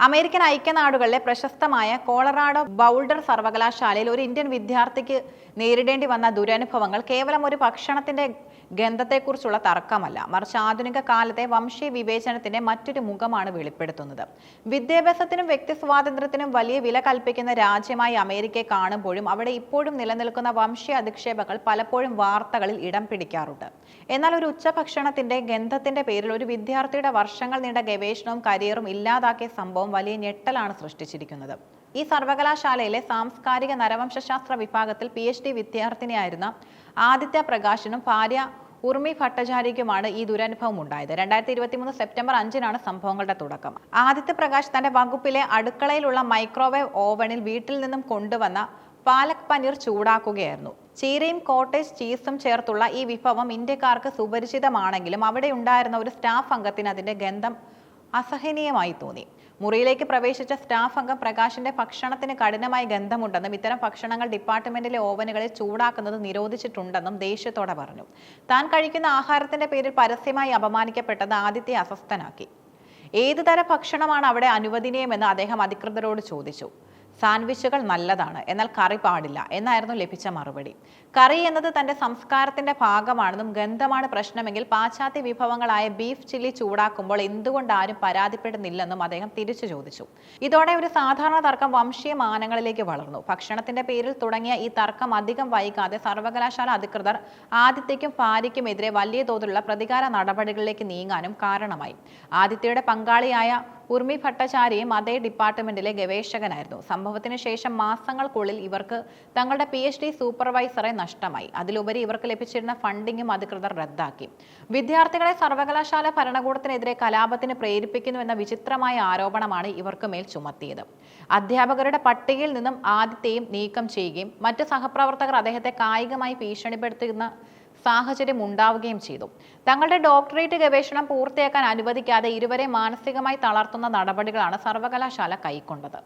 American ഐക്യനാടുകളിലെ പ്രശസ്തമായ Colorado boulder സർവകലാശാലയിൽ ഒരു ഇന്ത്യൻ വിദ്യാർത്ഥിക്ക് നേരിടേണ്ടി വന്ന ദുരനുഭവങ്ങൾ കേവലം ഒരു ഭക്ഷണത്തിന്റെ ഗന്ധത്തെക്കുറിച്ചുള്ള തർക്കമല്ല. മറിച്ച് ആധുനിക കാലത്തെ വംശീയ വിവേചനത്തിന്റെ മറ്റൊരു മുഖമാണ് വെളിപ്പെടുത്തുന്നത്. വിദ്യാഭ്യാസത്തിനും വ്യക്തി സ്വാതന്ത്ര്യത്തിനും വലിയ വില കൽപ്പിക്കുന്ന രാജ്യമായി അമേരിക്കയെ കാണുമ്പോഴും അവിടെ ഇപ്പോഴും നിലനിൽക്കുന്ന വംശീയ അധിക്ഷേപങ്ങൾ പലപ്പോഴും വാർത്തകളിൽ ഇടം പിടിക്കാറുണ്ട്. എന്നാൽ ഒരു ഉച്ചഭക്ഷണത്തിന്റെ ഗന്ധത്തിന്റെ പേരിൽ ഒരു വിദ്യാർത്ഥിയുടെ വർഷങ്ങൾ നീണ്ട ഗവേഷണവും കരിയറും ഇല്ലാതാക്കിയ സംഭവം വലിയ ഞെട്ടലാണ് സൃഷ്ടിച്ചിരിക്കുന്നത്. ഈ സർവകലാശാലയിലെ സാംസ്കാരിക നരവംശാസ്ത്ര വിഭാഗത്തിൽ പി എച്ച് ഡി വിദ്യാർത്ഥിനിയായിരുന്ന ആദിത്യ പ്രകാശിനും ഭാര്യ ഉർമി ഭട്ടചാരിക്കുമാണ് ഈ ദുരനുഭവം ഉണ്ടായത്. രണ്ടായിരത്തി ഇരുപത്തിമൂന്ന് സെപ്റ്റംബർ അഞ്ചിനാണ് സംഭവങ്ങളുടെ തുടക്കം. ആദിത്യ പ്രകാശ് തന്റെ വകുപ്പിലെ അടുക്കളയിലുള്ള മൈക്രോവേവ് ഓവനിൽ വീട്ടിൽ നിന്നും കൊണ്ടുവന്ന പാലക് പനീർ ചൂടാക്കുകയായിരുന്നു. ചീരയും കോട്ടേജ് ചീസും ചേർത്തുള്ള ഈ വിഭവം ഇന്ത്യക്കാർക്ക് സുപരിചിതമാണെങ്കിലും അവിടെ ഉണ്ടായിരുന്ന ഒരു സ്റ്റാഫ് അംഗത്തിന് അതിന്റെ ഗന്ധം അസഹനീയമായി തോന്നി. മുറിയിലേക്ക് പ്രവേശിച്ച സ്റ്റാഫ് അംഗം പ്രകാശിന്റെ ഭക്ഷണത്തിന് കഠിനമായി ഗന്ധമുണ്ടെന്നും ഇത്തരം ഭക്ഷണങ്ങൾ ഡിപ്പാർട്ട്മെന്റിലെ ഓവനുകളിൽ ചൂടാക്കുന്നത് നിരോധിച്ചിട്ടുണ്ടെന്നും ദേഷ്യത്തോടെ പറഞ്ഞു. താൻ കഴിക്കുന്ന ആഹാരത്തിന്റെ പേരിൽ പരസ്യമായി അപമാനിക്കപ്പെട്ടത് ആദിത്യ അസ്വസ്ഥനാക്കി. ഏതു തരം ഭക്ഷണമാണ് അവിടെ അനുവദനീയമെന്ന് അദ്ദേഹം അധികൃതരോട് ചോദിച്ചു. സാൻഡ്വിച്ചുകൾ നല്ലതാണ് എന്നാൽ കറി പാടില്ല എന്നായിരുന്നു ലഭിച്ച മറുപടി. കറി എന്നത് തന്റെ സംസ്കാരത്തിന്റെ ഭാഗമാണെന്നും ഗന്ധമാണ് പ്രശ്നമെങ്കിൽ പാശ്ചാത്യ വിഭവങ്ങളായ ബീഫ് ചില്ലി ചൂടാക്കുമ്പോൾ എന്തുകൊണ്ട് ആരും പരാതിപ്പെടുന്നില്ലെന്നും അദ്ദേഹം തിരിച്ചു ചോദിച്ചു. ഇതോടെ ഒരു സാധാരണ തർക്കം വംശീയ മാനങ്ങളിലേക്ക് വളർന്നു. ഭക്ഷണത്തിന്റെ പേരിൽ തുടങ്ങിയ ഈ തർക്കം അധികം വൈകാതെ സർവകലാശാല അധികൃതർ ആദിത്യയ്ക്കും ഭാര്യയ്ക്കുമെതിരെ വലിയ തോതിലുള്ള പ്രതികാര നടപടികളിലേക്ക് നീങ്ങാനും കാരണമായി. ആദിത്യയുടെ പങ്കാളിയായ ഉർമി ഭട്ടാചാര്യയും അതേ ഡിപ്പാർട്ട്മെന്റിലെ ഗവേഷകനായിരുന്നു. സംഭവത്തിന് ശേഷം മാസങ്ങൾക്കുള്ളിൽ ഇവർക്ക് തങ്ങളുടെ പി എച്ച് ഡി സൂപ്പർവൈസറെ നഷ്ടമായി. അതിലുപരി ഇവർക്ക് ലഭിച്ചിരുന്ന ഫണ്ടിങ്ങും അധികൃതർ റദ്ദാക്കി. വിദ്യാർത്ഥികളെ സർവകലാശാല ഭരണകൂടത്തിനെതിരെ കലാപത്തിന് പ്രേരിപ്പിക്കുന്നു എന്ന വിചിത്രമായ ആരോപണമാണ് ഇവർക്ക് മേൽ ചുമത്തിയത്. അധ്യാപകരുടെ പട്ടികയിൽ നിന്നും ആദ്യത്തെയും നീക്കം ചെയ്യുകയും മറ്റ് സഹപ്രവർത്തകർ അദ്ദേഹത്തെ കായികമായി ഭീഷണിപ്പെടുത്തുന്ന സാഹചര്യം ഉണ്ടാവുകയും ചെയ്തു. തങ്ങളുടെ ഡോക്ടറേറ്റ് ഗവേഷണം പൂർത്തിയാക്കാൻ അനുവദിക്കാതെ ഇരുവരെ മാനസികമായി തളർത്തുന്ന നടപടികളാണ് സർവകലാശാല കൈക്കൊണ്ടത്.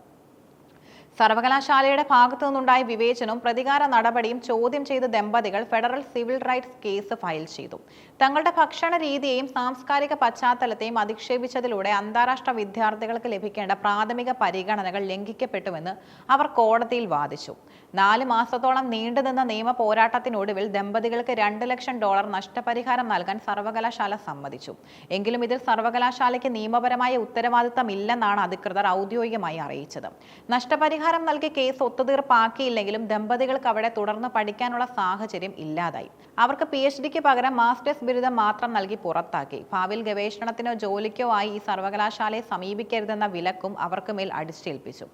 സർവകലാശാലയുടെ ഭാഗത്തു നിന്നുണ്ടായ വിവേചനവും പ്രതികാര നടപടിയും ചോദ്യം ചെയ്ത ദമ്പതികൾ federal civil rights case file ചെയ്തു. തങ്ങളുടെ ഭക്ഷണ രീതിയെയും സാംസ്കാരിക പശ്ചാത്തലത്തെയും അധിക്ഷേപിച്ചതിലൂടെ അന്താരാഷ്ട്ര വിദ്യാർത്ഥികൾക്ക് ലഭിക്കേണ്ട പ്രാഥമിക പരിഗണനകൾ ലംഘിക്കപ്പെട്ടുവെന്ന് അവർ കോടതിയിൽ വാദിച്ചു. നാല് മാസത്തോളം നീണ്ടുനിന്ന നിയമ പോരാട്ടത്തിനൊടുവിൽ ദമ്പതികൾക്ക് രണ്ട് ലക്ഷം ഡോളർ നഷ്ടപരിഹാരം നൽകാൻ സർവകലാശാല സമ്മതിച്ചു. എങ്കിലും ഇതിൽ സർവകലാശാലയ്ക്ക് നിയമപരമായ ഉത്തരവാദിത്തമില്ലെന്നാണ് അധികൃതർ ഔദ്യോഗികമായി അറിയിച്ചത്. നഷ്ടപരിഹാരം നൽകി കേസ് ഒത്തുതീർപ്പാക്കിയില്ലെങ്കിലും ദമ്പതികൾക്ക് അവിടെ തുടർന്ന് പഠിക്കാനുള്ള സാഹചര്യം ഇല്ലാതായി. അവർക്ക് പി എച്ച് ഡിക്ക് പകരം മാസ്റ്റേഴ്സ് ബിരുദം മാത്രം നൽകി പുറത്താക്കി. ഭാവിയിൽ ഗവേഷണത്തിനോ ജോലിക്കോ ആയി ഈ സർവകലാശാലയെ സമീപിക്കരുതെന്ന വിലക്കും അവർക്ക് മേൽ അടിച്ചേൽപ്പിച്ചു.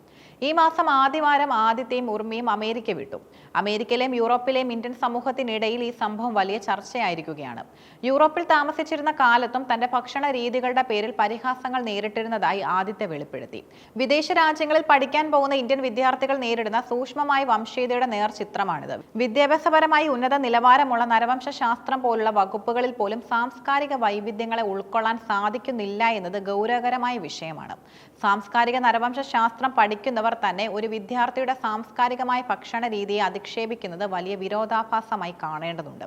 ഈ മാസം ആദ്യവാരം ആദ്യത്തെയും ഉർമിയും അമേരിക്ക വിട്ടു. അമേരിക്കയിലെയും യൂറോപ്പിലെയും ഇന്ത്യൻ സമൂഹത്തിനിടയിൽ ഈ സംഭവം വലിയ ചർച്ചയായിരിക്കുകയാണ്. യൂറോപ്പിൽ താമസിച്ചിരുന്ന കാലത്തും തന്റെ ഭക്ഷണ രീതികളുടെ പേരിൽ പരിഹാസങ്ങൾ നേരിട്ടിരുന്നതായി ആദ്യത്തെ വെളിപ്പെടുത്തി. വിദേശ രാജ്യങ്ങളിൽ പഠിക്കാൻ പോകുന്ന ഇന്ത്യൻ വിദ്യാർത്ഥികൾ നേരിടുന്ന സൂക്ഷ്മമായ വംശീയതയുടെ നേർചിത്രമാണിത് വിദ്യാഭ്യാസപരമായി ഉന്നത നിലവാരമുള്ള നരവംശ ശാസ്ത്രം പോലുള്ള വകുപ്പുകളിൽ പോലും സാംസ്കാരിക വൈവിധ്യങ്ങളെ ഉൾക്കൊള്ളാൻ സാധിക്കുന്നില്ല എന്നത് ഗൗരവകരമായ വിഷയമാണ്. സാംസ്കാരിക നരവംശ ശാസ്ത്രം പഠിക്കുന്നവർ തന്നെ ഒരു വിദ്യാർത്ഥിയുടെ സാംസ്കാരികമായ ഭക്ഷണ രീതിയെ അധിക്ഷേപിക്കുന്നത് വലിയ വിരോധാഭാസമായി കാണേണ്ടതുണ്ട്.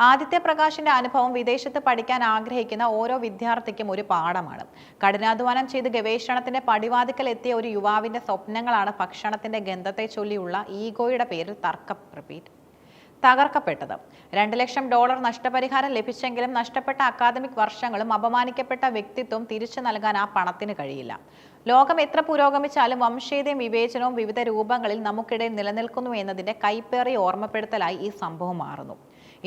ആദിത്യ പ്രകാശിന്റെ അനുഭവം വിദേശത്ത് പഠിക്കാൻ ആഗ്രഹിക്കുന്ന ഓരോ വിദ്യാർത്ഥിക്കും ഒരു പാഠമാണ്. കഠിനാധ്വാനം ചെയ്ത് ഗവേഷണത്തിന്റെ പടിവാതിക്കൽ എത്തിയ ഒരു യുവാവിന്റെ സ്വപ്നങ്ങളാണ് ഭക്ഷണത്തിന്റെ ഗന്ധത്തെ ചൊല്ലിയുള്ള ഈഗോയുടെ പേരിൽ തർക്കം റിപ്പീറ്റ് തകർക്കപ്പെട്ടത്. രണ്ട് ലക്ഷം ഡോളർ നഷ്ടപരിഹാരം ലഭിച്ചെങ്കിലും നഷ്ടപ്പെട്ട അക്കാദമിക് വർഷങ്ങളും അപമാനിക്കപ്പെട്ട വ്യക്തിത്വം തിരിച്ചു നൽകാൻ ആ പണത്തിന് കഴിയില്ല. ലോകം എത്ര പുരോഗമിച്ചാലും വംശീയതയും വിവേചനവും വിവിധ രൂപങ്ങളിൽ നമുക്കിടയിൽ നിലനിൽക്കുന്നു എന്നതിന്റെ കൈപ്പേറിയ ഓർമ്മപ്പെടുത്തലായി ഈ സംഭവം മാറുന്നു.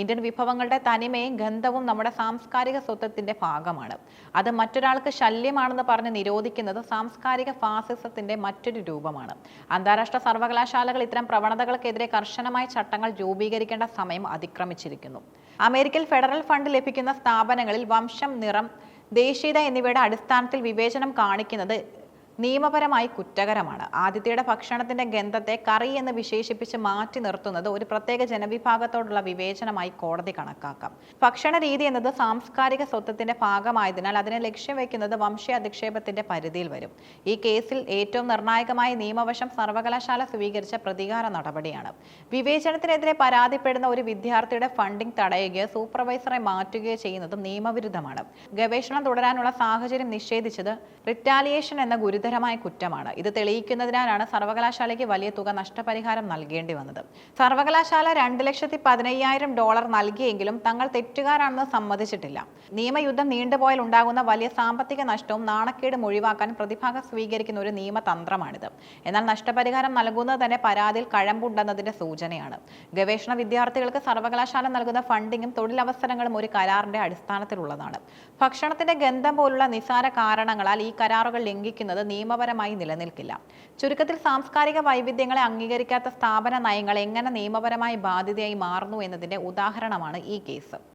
ഇന്ത്യൻ വിഭവങ്ങളുടെ തനിമയും ഗന്ധവും നമ്മുടെ സാംസ്കാരിക സ്വത്വത്തിന്റെ ഭാഗമാണ്. അത് മറ്റൊരാൾക്ക് ശല്യമാണെന്ന് പറഞ്ഞ് നിരോധിക്കുന്നത് സാംസ്കാരിക ഫാസിസത്തിന്റെ മറ്റൊരു രൂപമാണ്. അന്താരാഷ്ട്ര സർവകലാശാലകൾ ഇത്തരം പ്രവണതകൾക്കെതിരെ കർശനമായ ചട്ടങ്ങൾ രൂപീകരിക്കേണ്ട സമയം അതിക്രമിച്ചിരിക്കുന്നു. അമേരിക്കയിൽ ഫെഡറൽ ഫണ്ട് ലഭിക്കുന്ന സ്ഥാപനങ്ങളിൽ വംശം നിറം ദേശീയത എന്നിവയുടെ അടിസ്ഥാനത്തിൽ വിവേചനം കാണിക്കുന്നത് നിയമപരമായി കുറ്റകരമാണ്. ആദിത്യയുടെ ഭക്ഷണത്തിന്റെ ഗന്ധത്തെ കറി എന്ന് വിശേഷിപ്പിച്ച് മാറ്റി നിർത്തുന്നത് ഒരു പ്രത്യേക ജനവിഭാഗത്തോടുള്ള വിവേചനമായി കോടതി കണക്കാക്കാം. ഭക്ഷണ രീതി എന്നത് സാംസ്കാരിക സ്വത്വത്തിന്റെ ഭാഗമായതിനാൽ അതിനെ ലക്ഷ്യം വയ്ക്കുന്നത് വംശീയ അധിക്ഷേപത്തിന്റെ പരിധിയിൽ വരും. ഈ കേസിൽ ഏറ്റവും നിർണായകമായ നിയമവശം സർവകലാശാല സ്വീകരിച്ച പ്രതികാര നടപടിയാണ്. വിവേചനത്തിനെതിരെ പരാതിപ്പെടുന്ന ഒരു വിദ്യാർത്ഥിയുടെ ഫണ്ടിംഗ് തടയുകയോ സൂപ്പർവൈസറെ മാറ്റുകയോ ചെയ്യുന്നതും നിയമവിരുദ്ധമാണ്. ഗവേഷണം തുടരാനുള്ള സാഹചര്യം നിഷേധിച്ചത് റിറ്റാലിയേഷൻ എന്ന ഗുരുതര ഗുരുതരമായ കുറ്റമാണ്. ഇത് തെളിയിക്കുന്നതിനാലാണ് സർവകലാശാലയ്ക്ക് വലിയ തുക നഷ്ടപരിഹാരം നൽകേണ്ടി വന്നത്. സർവകലാശാല രണ്ട് ലക്ഷത്തി പതിനയ്യായിരം ഡോളർ നൽകിയെങ്കിലും തങ്ങൾ തെറ്റുകാരാണെന്ന് സമ്മതിച്ചിട്ടില്ല. നിയമയുദ്ധം നീണ്ടുപോയാൽ ഉണ്ടാകുന്ന വലിയ സാമ്പത്തിക നഷ്ടവും നാണക്കേടും ഒഴിവാക്കാൻ പ്രതിഭാഗം സ്വീകരിക്കുന്ന ഒരു നിയമതന്ത്രമാണിത്. എന്നാൽ നഷ്ടപരിഹാരം നൽകുന്നത് തന്നെ പരാതിയിൽ കഴമ്പുണ്ടെന്നതിന്റെ സൂചനയാണ്. ഗവേഷണ വിദ്യാർത്ഥികൾക്ക് സർവകലാശാല നൽകുന്ന ഫണ്ടിങ്ങും തൊഴിലവസരങ്ങളും ഒരു കരാറിന്റെ അടിസ്ഥാനത്തിലുള്ളതാണ്. ഭക്ഷണത്തിന്റെ ഗന്ധം പോലുള്ള നിസാര കാരണങ്ങളാൽ ഈ കരാറുകൾ ലംഘിക്കുന്നത് നിയമപരമായി നിലനിൽക്കില്ല. ചുരുക്കത്തിൽ സാംസ്കാരിക വൈവിധ്യങ്ങളെ അംഗീകരിക്കാത്ത സ്ഥാപന നയങ്ങൾ എങ്ങനെ നിയമപരമായി ബാധ്യതയായി മാറുന്നു എന്നതിന്റെ ഉദാഹരണമാണ് ഈ കേസ്.